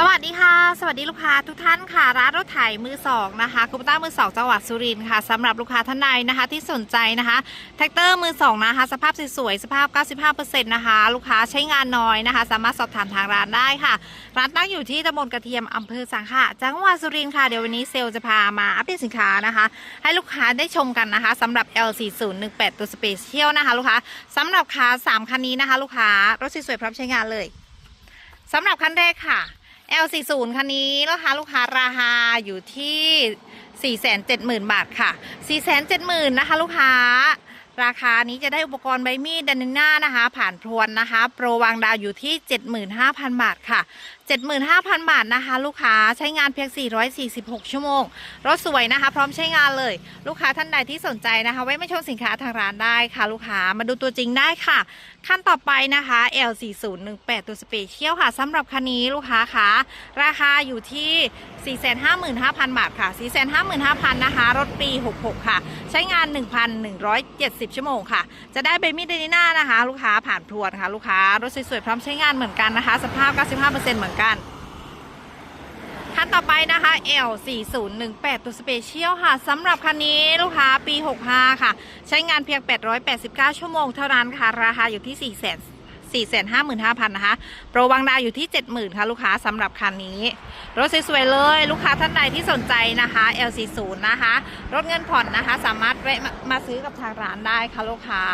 สวัสดีค่ะ สวัสดีลูกค้าทุกท่านค่ะ ร้านรถไถมือสองนะคะคูปต้ามือสองจังหวัดสุรินทร์ค่ะสำหรับลูกค้าท่านใดนะคะ ที่สนใจนะคะแท็กเตอร์มือสองนะคะ สภาพสวยๆสภาพ 95%นะคะ ลูกค้าใช้งานน้อยนะคะ สามารถสอบถามทางร้านได้ค่ะ ร้านตั้งอยู่ที่ตำบลกระเทียมอำเภอสังขะจังหวัดสุรินทร์ค่ะเดี๋ยววันนี้เซลล์จะพามาอัปเดตสินค้านะคะ ให้ลูกค้าได้ชมกันนะคะสำหรับ L4018 ตัวสเปเชียลนะคะลูกค้าสำหรับคาสามคันนี้นะคะ ลูกค้ารถสวยๆพร้อมใช้งานเลยสำหรับคันแรกค่ะ L40 คันนี้นะคะลูกค้าราคาอยู่ที่ 470,000 บาทค่ะ 470,000 นะคะลูกค้า ราคานี้จะได้อุปกรณ์ใบมีดดันหน้านะคะ ผ่านพรวนนะคะ โปรวางดาวอยู่ที่ 75,000 บาทค่ะ 75,000 บาทนะคะ ลูกค้าใช้งานเพียง 446 ชั่วโมง รถสวยนะคะ พร้อมใช้งานเลย ลูกค้าท่านใดที่สนใจนะคะ ไว้มาชมสินค้าทางร้านได้ค่ะ ลูกค้ามาดูตัวจริงได้ค่ะ ขั้นต่อไปนะคะ L4018 ตัวสเปเชียลค่ะสำหรับคันนี้ลูกค้าคะราคาอยู่ที่ 455,000 บาทค่ะ 455,000 นะคะ รถปี 66 ค่ะ ใช้งาน 1,170 10 ชั่วโมงค่ะ จะได้เบมี่เดนิน่านะคะ ลูกค้าผ่านพรวนค่ะ ลูกค้ารถสวยๆพร้อมใช้งานเหมือนกันนะคะ สภาพ 95%เหมือนกันคันต่อไปนะคะ L4018 ตัวสเปเชียลค่ะสำหรับคันนี้ลูกค้าปี 65 ค่ะ ใช้งานเพียง 889 ชั่วโมงเท่านั้นค่ะ ราคาอยู่ที่ 4 0 0 0 0 455,000นะคะโปรวังดาวอยู่ที่ 70,000ค่ะลูกค้าสำหรับคันนี้ รถสวยๆเลย ลูกค้าท่านใดที่สนใจนะคะ L40 นะคะ รถเงินผ่อนนะคะ สามารถแวะมามาซื้อกับทางร้านได้ค่ะลูกค้า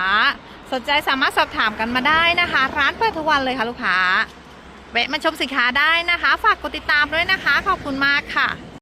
สนใจสามารถสอบถามกันมาได้นะคะ ร้านเปิดทุกวันเลยค่ะลูกค้าแวะมาชมสินค้าได้นะคะ ฝากกดติดตามด้วยนะคะ ขอบคุณมากค่ะ